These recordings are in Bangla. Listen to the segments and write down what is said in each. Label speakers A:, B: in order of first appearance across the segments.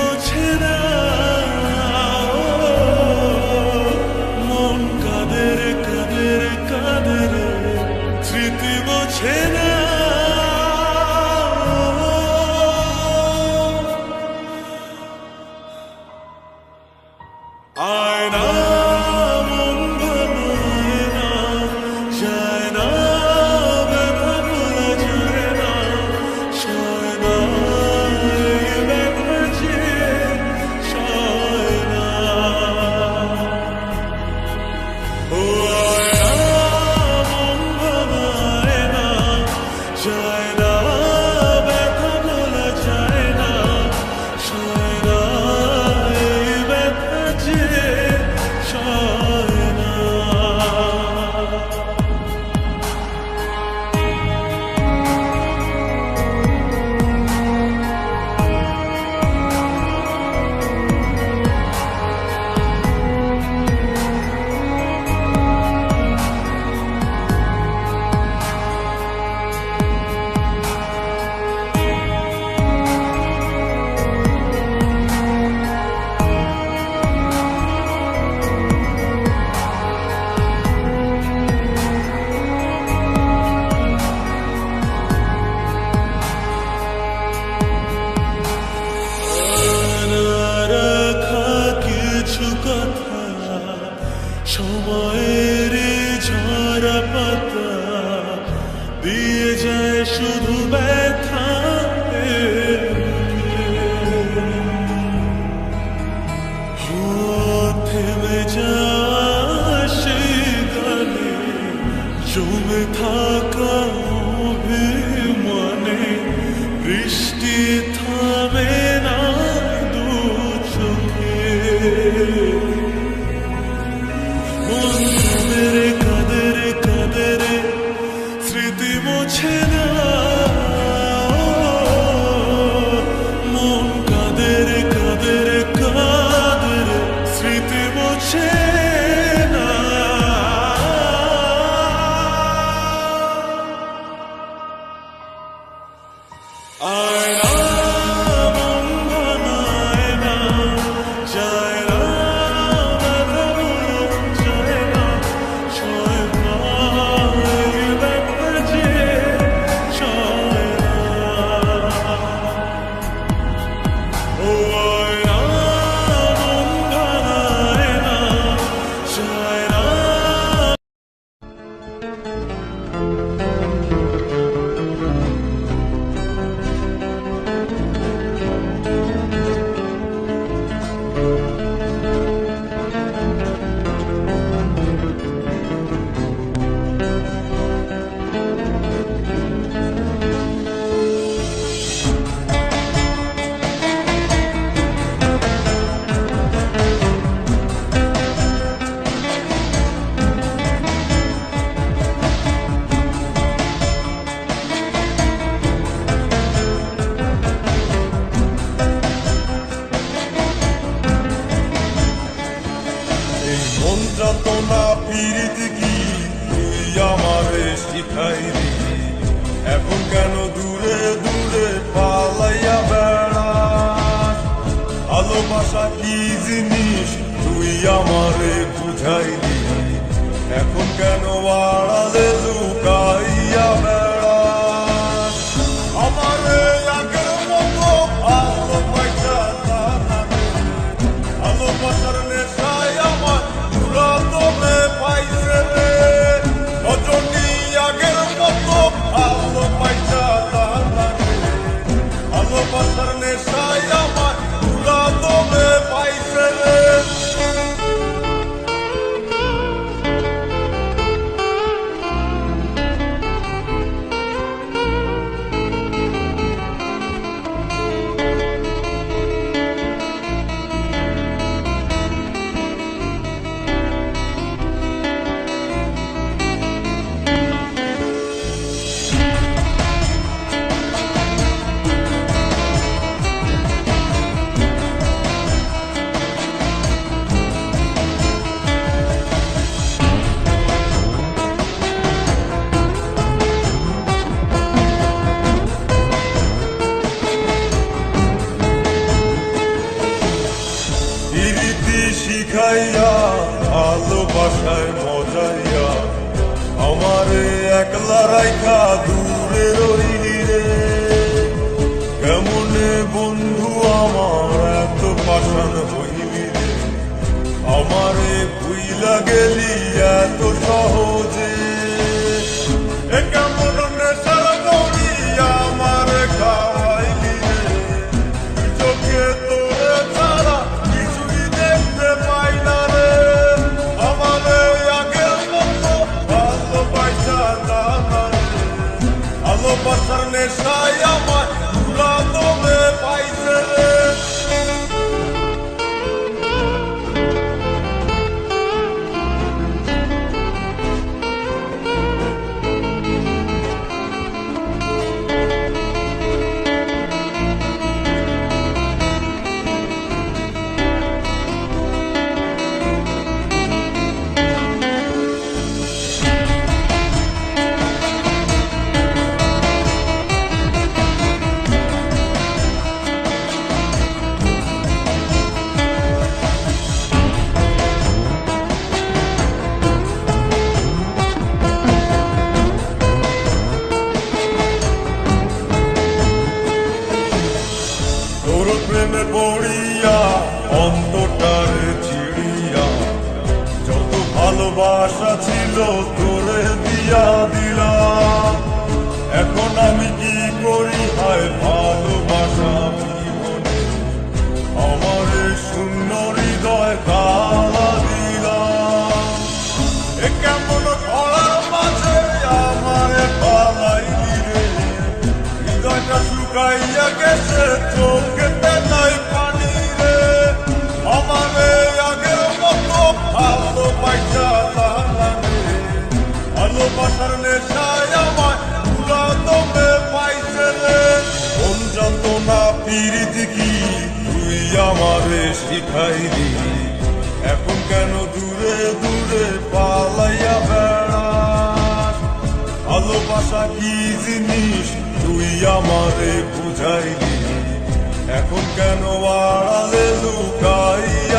A: 不知
B: 道。যন্ত্রণা পীড়িত কি? তুই আমারে শিখাইলি। এখন কেন দূরে দূরে পালাইয়া বেড়াস? ভালোবাসা কি জিনিস? তুই আমারে বুঝাইলি। এখন
C: কেন আড়ালে লুকাই শিখাইয়া ভালোবাসায় মজাইয়া। আমারে একলা রাইখা দূরে রইলি রে। কেমনে বন্ধু আমার এত পাশান হইলি রে? আমারে ভুইলা গেলি এত সহজে। ভালোবাসার পিরিতি কি তুই আমারে শিখাইলি। এখন কেন দূরে দূরে পালাইয়া বেড়াস? ভালোবাসা কি জিনিস? তুই আমারে বুঝাইলি। এখন কেন আড়ালে লুকাইয়া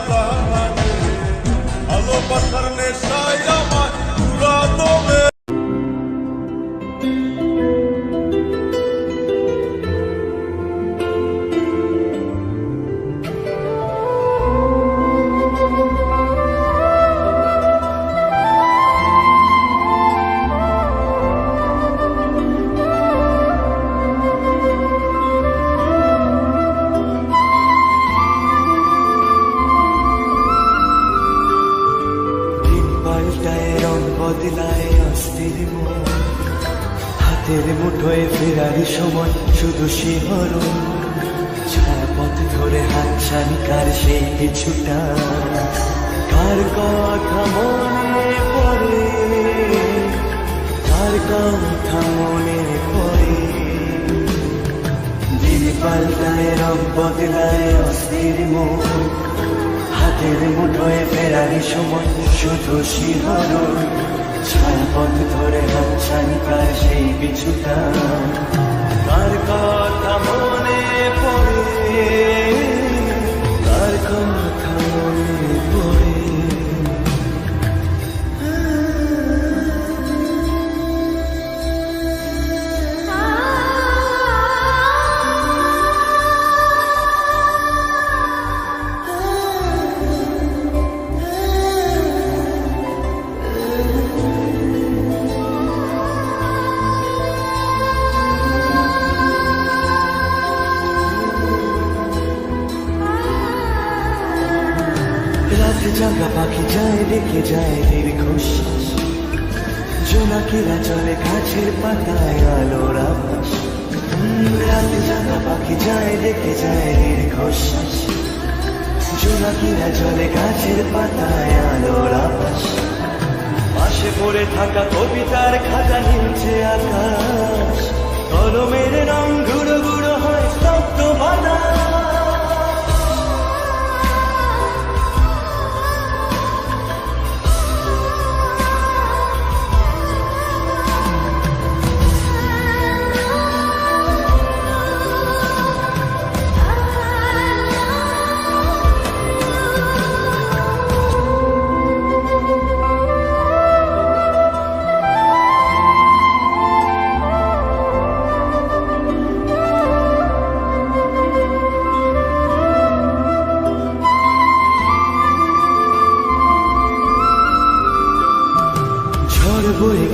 C: ভালোবাসা জানি
D: কার সেই কিছুটা। কার কথা মনে পড়ে? কার কথা মনে পড়ে? দিন পাল্টায় রব বদলায় অস্থির মন হাতের মুঠোয় ফেরারি সময় শুধু শিহর ছায়া পথ ধরে হাতছানি প্রায় সেই কিছুটা। কার কথা মনে পড়ে? foi.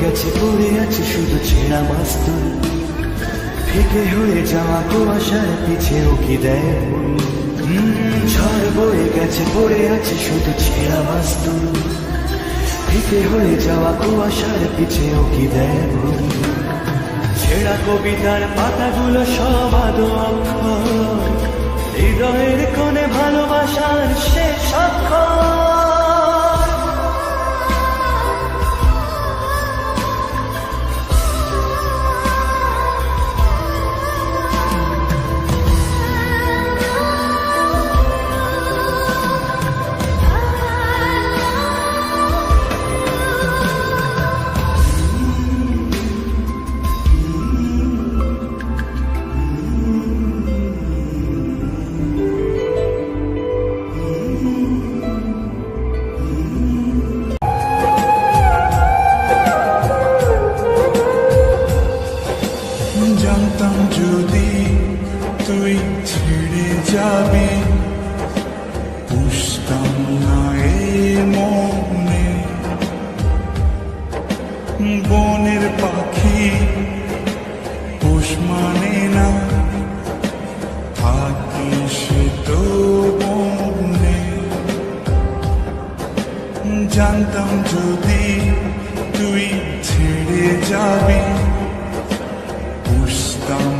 D: গেছে, পড়ে আছে শুধু ছেঁড়া বাস্তব ফিকে হয়ে যাওয়া কুয়াশার পিছে উকি দেয়? ঝড় বয়ে গেছে, পড়ে আছে শুধু ছেঁড়া বাস্তব ফিকে হয়ে যাওয়া কুয়াশার পিছে উকি দেয়? ছেঁড়া কবিতার পাতাগুলো সব আদো হৃদয়ের কোণে ভালোবাসার শেষ অক্ষর।
E: জানতাম যদি তুই ছেড়ে যাবি বুঝতাম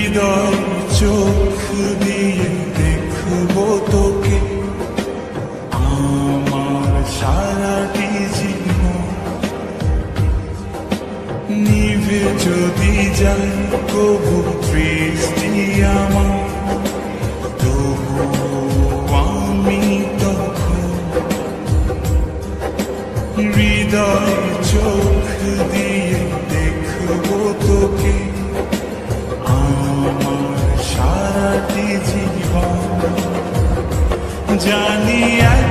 E: হৃদয় চোখ দিয়ে দেখব তোকে। আমার সারাটি জীবন নিভে যদি
F: যাই জানি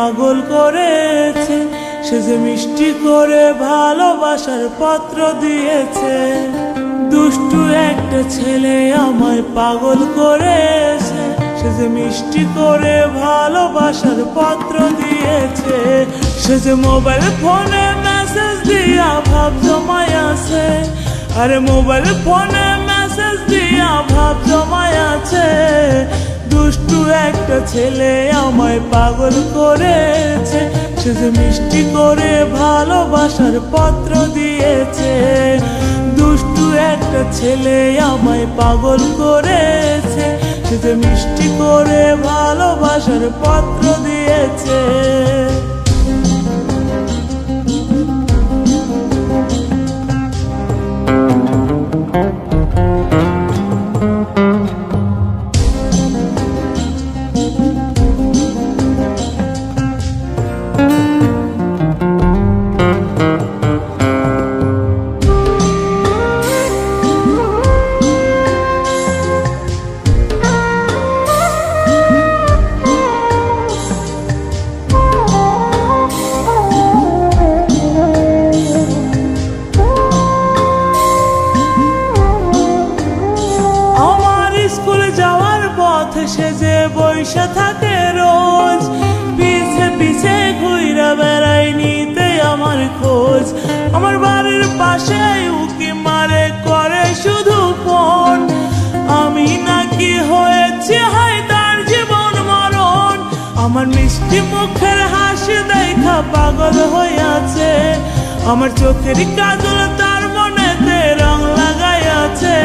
F: পাগল করেছে, সে যে মিষ্টি করে ভালোবাসার পত্র দিয়েছে। দুষ্টু একটা ছেলে আমায় পাগল করেছে, সে যে মিষ্টি করে ভালোবাসার পত্র দিয়েছে। সে যে মোবাইল ফোনে মেসেজ দিয়া ভাব জমায় আছে, আরে মোবাইল ফোনে মেসেজ দিয়া ভাব জমায় আছে। দুষ্টু একটা ছেলে আমায় পাগল করেছে। সে যে মিষ্টি করে ভালোবাসার পত্র দিয়েছে। দুষ্টু একটা ছেলে আমায় পাগল করেছে। সে যে মিষ্টি করে ভালোবাসার পত্র দিয়েছে। আমার আমার মিষ্টি মুখের হাসি দেখা পাগল আছে আমার চোখের কাজল তার মনেতে রং লাগাই আছে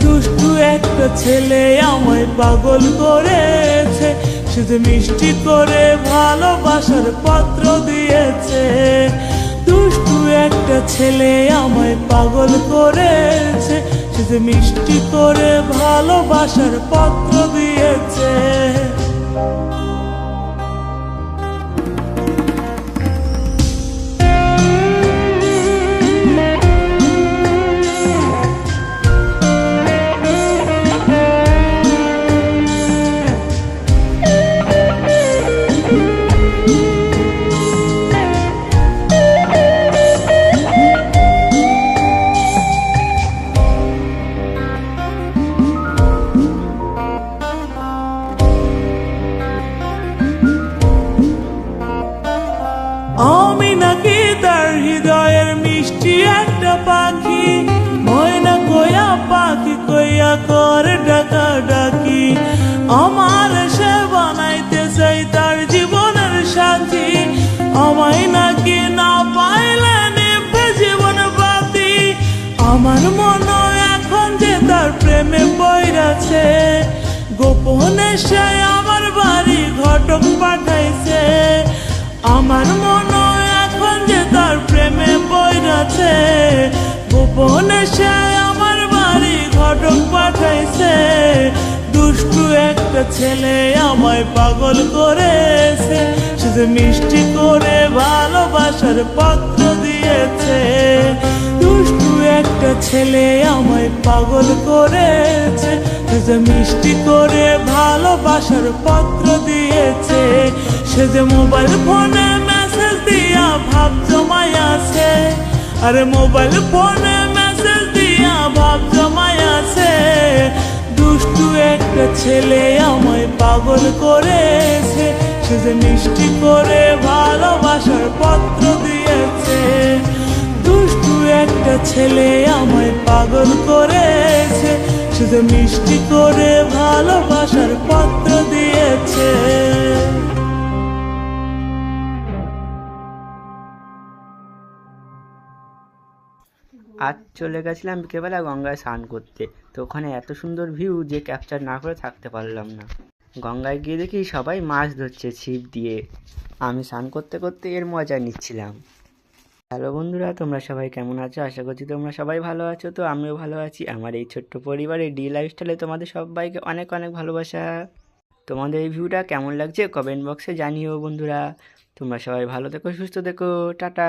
F: দুষ্টু একটা ছেলে আমায় পাগল করেছে। শুধু মিষ্টি করে ভালোবাসার পত্র দিয়েছে। দুষ্টু একটা ছেলে আমায় পাগল করেছে। শুধু মিষ্টি করে ভালোবাসার পত্র দিয়েছে। করে ডাকা ডাকি আমার সে বানাইতে চাই তার জীবনের সাথী। আমায় নাকি না পাইলে জীবন বাতি। আমার মনে এখন যে তার প্রেমে বইরাছে গোপনে সে আমার বাড়ি ঘটক পাঠাইছে। আমার মনে এখন যে তার প্রেমে বইরাছে গোপনে সে আমার বাড়ি ঘটক ছেলে আমায় পাগল করেছে। যে মিষ্টি করে ভালোবাসার পত্র দিয়েছে। দুষ্টু একটা ছেলে আমায় পাগল করেছে। যে মিষ্টি করে ভালোবাসার পত্র দিয়েছে। সে যে মোবাইল ফোনে মেসেজ দিয়া ভাব জমাই আছে। আরে মোবাইল ফোনে মেসেজ দিয়া ভাব জমাই আছে। দুষ্টু একটা ছেলে আমায় পাগল করেছে। সে যে মিষ্টি করে ভালোবাসার পত্র দিয়েছে। দুষ্টু একটা ছেলে আমায় পাগল করেছে। সে যে মিষ্টি করে ভালোবাসার পত্র দিয়েছে।
G: আজ চলে গেছিলাম বিকেলবেলা গঙ্গায় স্নান করতে। তো ওখানে এত সুন্দর ভিউ যে ক্যাপচার না করে থাকতে পারলাম না। গঙ্গায় গিয়ে দেখি সবাই মাছ ধরছে ছিপ দিয়ে। আমি স্নান করতে করতে এর মজা নিচ্ছিলাম। হ্যালো বন্ধুরা, তোমরা সবাই কেমন আছো? আশা করছি তোমরা সবাই ভালো আছো। তো আমিও ভালো আছি। আমার এই ছোট্ট পরিবারে ডি লাইফস্টাইলে তোমাদের সবাইকে অনেক অনেক ভালোবাসা। তোমাদের এই ভিউটা কেমন লাগছে? কমেন্ট বক্সে জানিও বন্ধুরা। তোমরা সবাই ভালো থেকো, সুস্থ থেকো। টাটা।